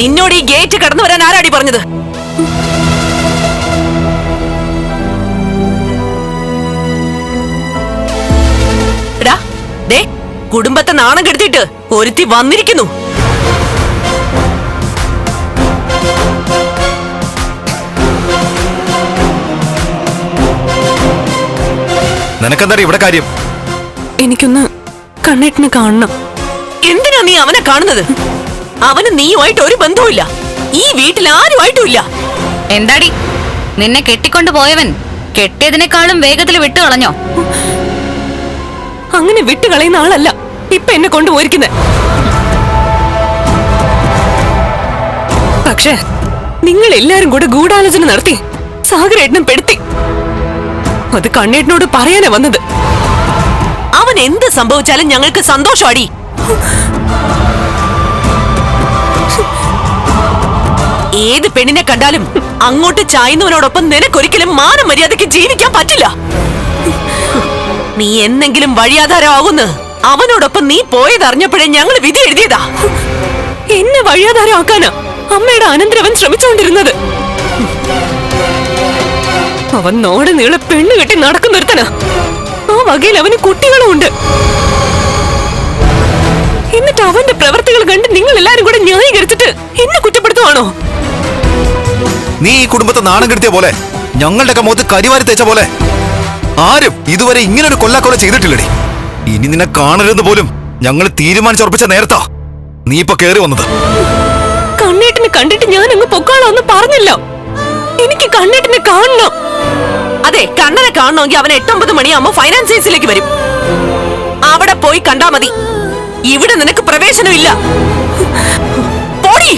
ഈ ഗേറ്റ് കടന്നു വരാൻ ആരാടി പറഞ്ഞത്? കുടുംബത്തെ നാണം കെടുത്തിട്ട് ഒരുത്തി വന്നിരിക്കുന്നു. നിനക്കെന്താ ഇവിടെ കാര്യം? എനിക്കൊന്ന് കണ്ണേട്ടിനെ കാണണം. എന്തിനാ നീ അവനെ കാണുന്നത്? അവന് നീയുമായിട്ട് ഒരു ബന്ധവുമില്ല. ഈ വീട്ടിൽ ആരുമായിട്ടും ഇല്ല എന്താടി? നിന്നെ കെട്ടിക്കൊണ്ടു പോയവൻ കെട്ടിയതിനേക്കാളും വേഗത്തിൽ വിട്ടു കളഞ്ഞോ? അങ്ങനെ വിട്ടു കളയുന്ന ആളല്ല ഇപ്പൊ എന്നെ കൊണ്ടുപോയിരിക്കുന്നത് പക്ഷേ നിങ്ങൾ എല്ലാരും കൂടെ ഗൂഢാലോചന നടത്തി സാഗരേട്ടനും പെടുത്തി. അത് കണ്ണേട്ടനോട് പറയാനാ വന്നത്. അവൻ എന്ത് സംഭവിച്ചാലും ഞങ്ങൾക്ക് സന്തോഷമാടി. ഏത് പെണ്ണിനെ കണ്ടാലും അങ്ങോട്ട് ചായുന്നവനോടൊപ്പം നിനക്കൊരിക്കലും മാനം മര്യാദയ്ക്ക് ജീവിക്കാൻ പറ്റില്ല. നീ എന്നെങ്കിലും വഴിയാധാരമാകുന്ന് അവനോടൊപ്പം നീ പോയതറിഞ്ഞപ്പോഴേ ഞങ്ങൾ വിധി എഴുതിയതാ. എന്നെ വഴിയാധാരമാക്കാനാ അമ്മയുടെ അനന്തരവൻ ശ്രമിച്ചുകൊണ്ടിരുന്നത്. അവൻ നോടെ നീളെ പെണ്ണ് കെട്ടി നടക്കുന്നൊരുത്തനാ ആ വകയിൽ അവന് കുട്ടികളും ഉണ്ട് എന്നിട്ട് അവന്റെ പ്രവർത്തികൾ കണ്ട് നിങ്ങൾ എല്ലാരും കൂടെ ന്യായീകരിച്ചിട്ട് എന്നെ കുറ്റപ്പെടുത്തുവാണോ? നീ ഈ കുടുംബത്തെ നാണം കെടുത്തിയ പോലെ ഞങ്ങളുടെയൊക്കെ മുഖത്ത് കരിവാരി തേച്ച പോലെ ആരും ഇതുവരെ ഇങ്ങനെ ഒരു കൊല്ലാക്കൊല ചെയ്തിട്ടില്ലടി. ഇനി നിന്നെ കാണരുതെന്ന് പോലും ഞങ്ങൾ തീരുമാനിച്ചുറപ്പിച്ച നേരത്താ നീ ഇപ്പൊ കേറി വന്നത്. കണ്ണേട്ടിനെ കണ്ടിട്ട് ഞാൻ അങ്ങ് പൊക്കാളൊന്നും പറഞ്ഞില്ല. എനിക്ക് കണ്ണേട്ടിനെ കാണണം. അതെ കണ്ണനെ കാണണമെങ്കിൽ അവൻ എട്ടൊമ്പത് മണിയാകുമ്പോ ഫൈനാൻസേഴ്സിലേക്ക് വരും. അവിടെ പോയി കണ്ടാ മതി. ഇവിടെ നിനക്ക് പ്രവേശനമില്ല. പോടി!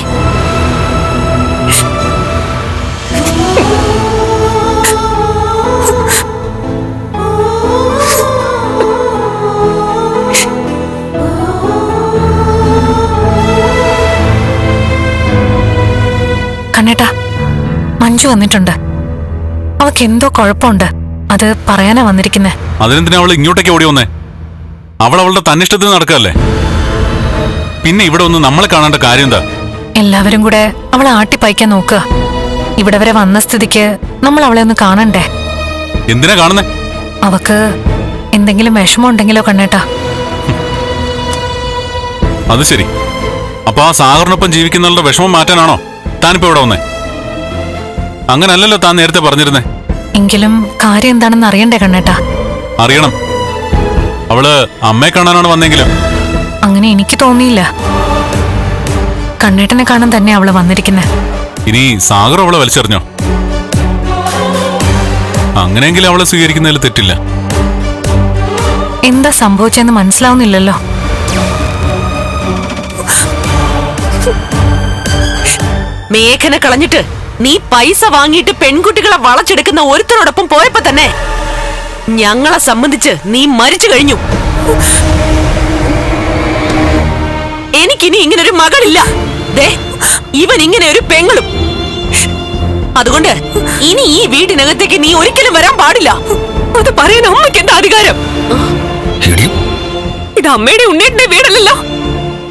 മഞ്ജു വന്നിട്ടുണ്ട്. അവക്ക് എന്തോ കുഴപ്പമുണ്ട്. അത് പറയാനാ വന്നിരിക്കുന്നേ. അതിനെന്തിനാ അവൾ ഇങ്ങോട്ടേക്ക് ഓടി വന്നേ? അവൾ അവളുടെ തന്നിഷ്ടത്തിന് നടക്കല്ലേ? പിന്നെ ഇവിടെ ഒന്ന് നമ്മളെ കാണേണ്ട കാര്യം എന്താ? എല്ലാവരും കൂടെ അവളെ ആട്ടിപ്പയക്കാൻ നോക്കുക ഇവിടെ വരെ വന്ന സ്ഥിതിക്ക് നമ്മൾ അവളെ ഒന്ന് കാണണ്ടേ? എന്തിനാ കാണുന്നേ? അവക്ക് എന്തെങ്കിലും വിഷമം ഉണ്ടെങ്കിലോ കണ്ണേട്ടാ. അത് ശരി. അപ്പൊ ആ സാഗറിനൊപ്പം ജീവിക്കുന്നവളുടെ വിഷമം മാറ്റാനാണോ? താനിപ്പോ ഇവിടെ വന്നേ? അങ്ങനല്ലല്ലോ താൻ നേരത്തെ പറഞ്ഞിരുന്നേ. എങ്കിലും കാര്യം എന്താണെന്ന് അറിയണ്ടേ കണ്ണേട്ടാ? അറിയണം. അവൾ അമ്മയെ കാണാനാണ് വന്നെങ്കിലും. അങ്ങനെ എനിക്ക് തോന്നിയില്ല. കണ്ണേട്ടനെ കാണാൻ തന്നെ അവൾ വന്നിരിക്കുന്നേ. ഇനി സാഗർ അവളെ വലിച്ചെറിഞ്ഞോ? അങ്ങനെയെങ്കിലും അവളെ സ്വീകരിക്കുന്നതിൽ തെറ്റില്ല. എന്താ സംഭവിച്ചെന്ന് മനസ്സിലാവുന്നില്ലല്ലോ. മേഘനെ കളഞ്ഞിട്ട് നീ പൈസ വാങ്ങിയിട്ട് പെൺകുട്ടികളെ വളച്ചെടുക്കുന്ന ഒരുത്തനോടൊപ്പം പോയപ്പോ തന്നെ ഞങ്ങളെ സംബന്ധിച്ച് നീ മരിച്ചു കഴിഞ്ഞു. എനിക്കിനി ഇങ്ങനെ ഒരു മകളില്ല. ദേ ഇവൻ ഇങ്ങനെ ഒരു പെങ്ങളും. അതുകൊണ്ട് ഇനി ഈ വീടിനകത്തേക്ക് നീ ഒരിക്കലും വരാൻ പാടില്ല. അത് പറയാൻ അമ്മയ്ക്ക് എന്താ അധികാരം? ഇത് അമ്മയുടെ ഉണ്ണേട്ടിന്റെ വീടല്ലല്ലോ.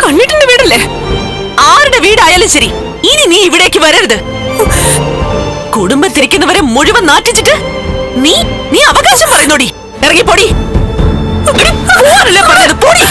കണ്ണിട്ടിന്റെ വീടല്ലേ? ആരുടെ വീടായാലും ശരി ഇനി നീ ഇവിടേക്ക് വരരുത്. കുടുംബത്തിരിക്കുന്നവരെ മുഴുവൻ നാറ്റിച്ചിട്ട് നീ നീ അവകാശം പറയുന്നോടി. ഇറങ്ങി പൊടി. പോവാനല്ലേ പറഞ്ഞത് പൊടി.